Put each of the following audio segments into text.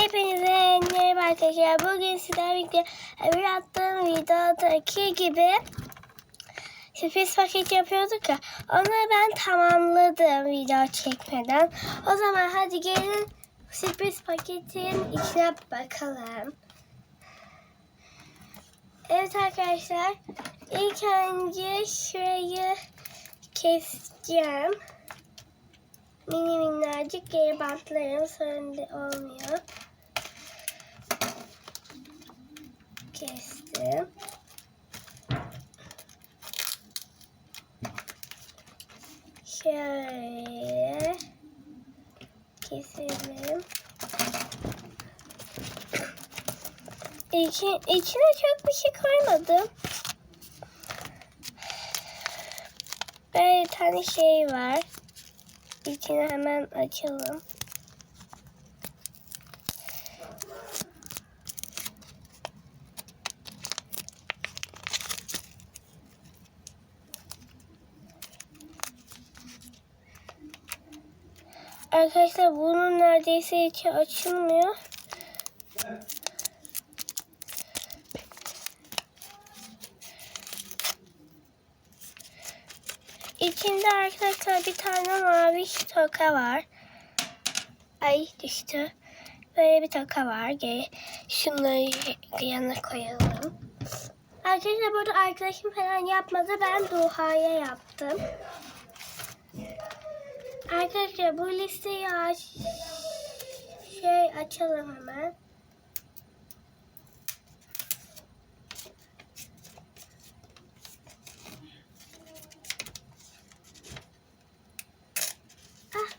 Hepinize merhaba arkadaşlar. Bugün sizlerle birlikte bir attığım videodaki gibi sürpriz paket yapıyorduk ya. Onu ben tamamladım video çekmeden. O zaman hadi gelin sürpriz paketin içine bakalım. Evet arkadaşlar. ilk önce şurayı keseceğim. Mini minnacık geri bantlarım sorun olmuyor. Kestim. Şöyle keselim. İçi, içine çok bir şey koymadım. Böyle bir tane şey var. İçini hemen açalım. Arkadaşlar bunun neredeyse içi açılmıyor. İçinde arkadaşlar bir tane mavi toka var. Ay düştü. Böyle bir toka var. Şunları yana koyalım. Arkadaşlar burada arkadaşım falan yapmadı. Ben Duha'ya yaptım. Arkadaşlar bu listeyi aç şey açalım hemen. Ah.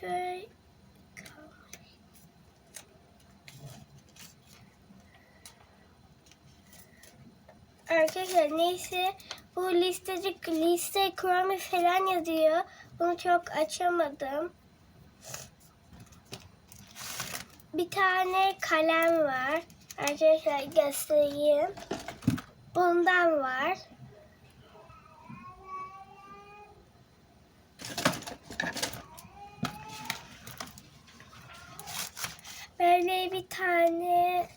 Şöyle Arkadaşlar neyse bu listecik liste kuramı falan yazıyor. Bunu çok açamadım. Bir tane kalem var. Arkadaşlar göstereyim. Bundan var. Böyle bir tane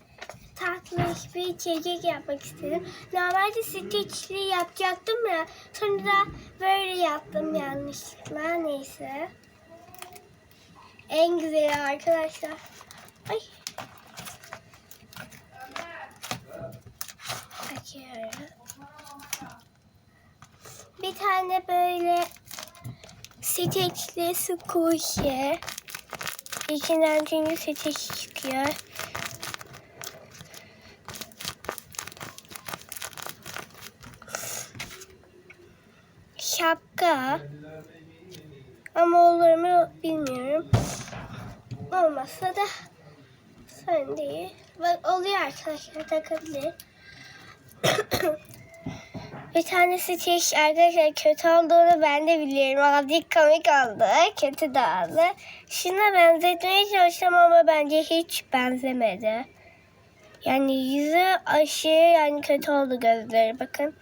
tatlış bir içecek yapmak istedim. Normalde stitchli yapacaktım ya. Sonra da böyle yaptım yanlışlıkla. Neyse. En güzeli arkadaşlar. Ay. Açıyorum. Bir tane böyle stitchli squishy. İçinden çünkü stitch çıkıyor. şapka. Ama olur mu bilmiyorum. Olmazsa da sorun değil. Bak oluyor arkadaşlar takabilir. bir tanesi çeşit arkadaşlar kötü olduğunu ben de biliyorum. Azıcık komik oldu. Kötü oldu. Şuna benzetmeye çalıştım ama bence hiç benzemedi. Yani yüzü aşırı yani kötü oldu gözleri bakın.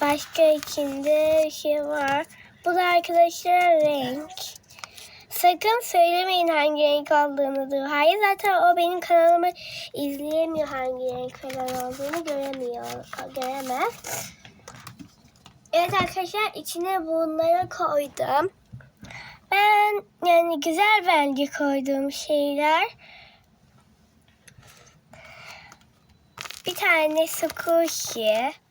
Başka içinde bir şey var. Bu da arkadaşlar renk. Sakın söylemeyin hangi renk olduğunu. Hayır zaten o benim kanalımı izleyemiyor hangi renk falan olduğunu göremiyor. Göremez. Evet arkadaşlar içine bunları koydum. Ben yani güzel bence koyduğum şeyler. Bir tane squishy.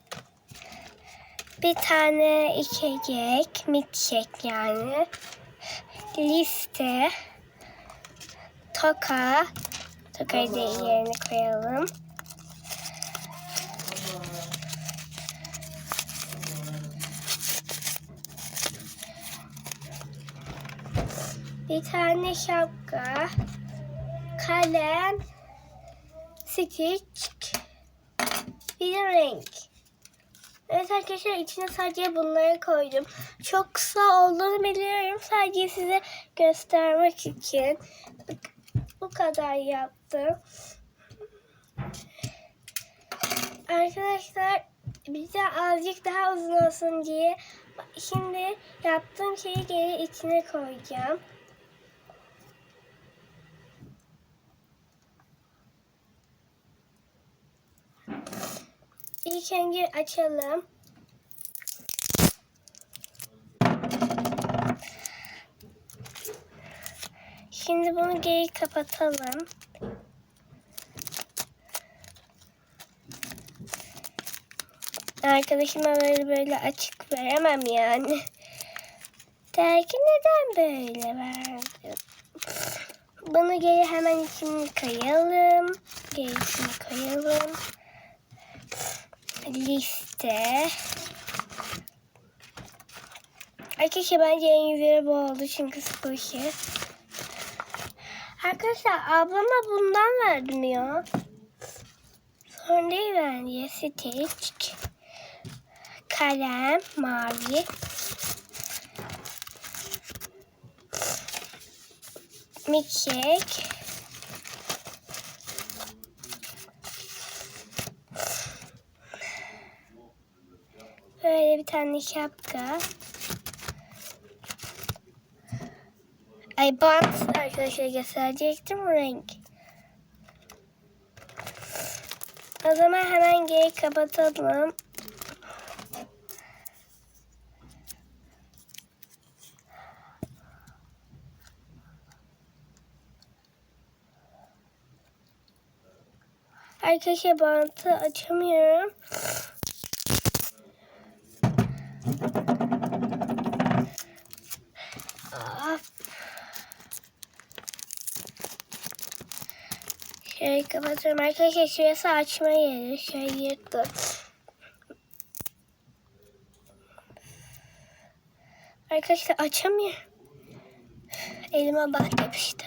Bir tane içecek, milkshake yani. Liste. Toka. Tokayı da yerine koyalım. Bir tane şapka. Kalem. Stitch. Bir renk. Evet arkadaşlar içine sadece bunları koydum. Çok kısa olduğunu biliyorum. Sadece size göstermek için. Bu kadar yaptım. Arkadaşlar bize azıcık daha uzun olsun diye şimdi yaptığım şeyi geri içine koyacağım. Önce açalım. Şimdi bunu geri kapatalım. Arkadaşıma böyle böyle açık veremem yani. Dergi neden böyle verdim? Bunu geri hemen içine koyalım. Geri içine koyalım. Liste. Arkadaşlar bence en güzeli bu oldu çünkü squishy. Arkadaşlar ablama bundan verdim ya. Sonra değil bence Stitch. Kalem mavi. Milkshake. Böyle bir tane şapka. Ay bant arkadaşlar gösterecektim renk. O zaman hemen geri kapatalım. Arkadaşlar bantı açamıyorum. Aa. Şöyle kapatıyorum. Arkadaşlar şurası açma yeri. Şöyle yırttım. Arkadaşlar açamıyorum. Elime bant yapıştı.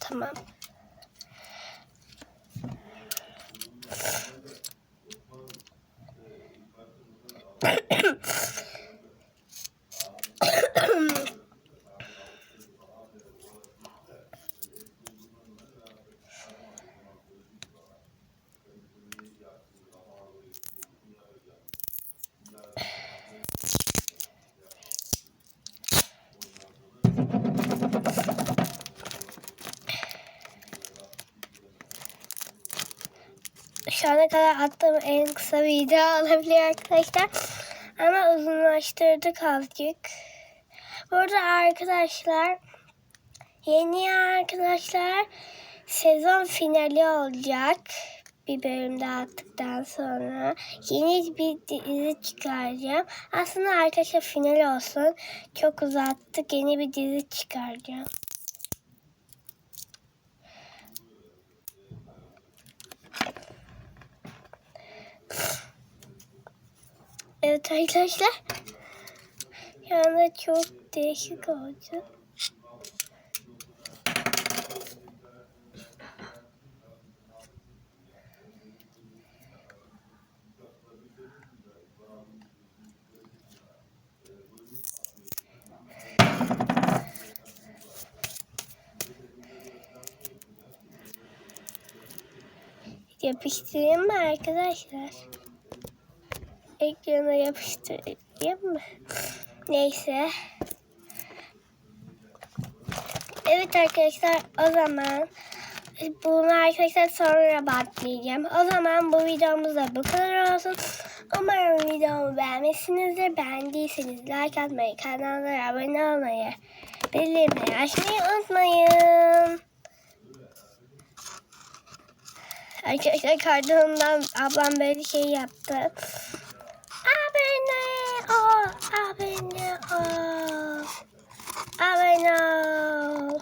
Tamam. Şu ana kadar attığım en kısa video olabilir arkadaşlar. Ama uzunlaştırdık azıcık. Burada arkadaşlar yeni arkadaşlar sezon finali olacak. Bir bölüm daha attıktan sonra yeni bir dizi çıkaracağım. Aslında arkadaşlar final olsun. Çok uzattık. Yeni bir dizi çıkaracağım. Evet arkadaşlar. Anda çok değişik oldu. Yapıştırayım mı arkadaşlar? Ekrana yapıştırayım mı? Neyse. Evet arkadaşlar o zaman bunu arkadaşlar sonra bakmayacağım. O zaman bu videomuz da bu kadar olsun. Umarım videomu beğenmişsinizdir. Beğendiyseniz like atmayı, kanallara abone olmayı, bildirimleri açmayı unutmayın. Arkadaşlar kartonundan ablam böyle şey yaptı. Abone ol. Abone ol.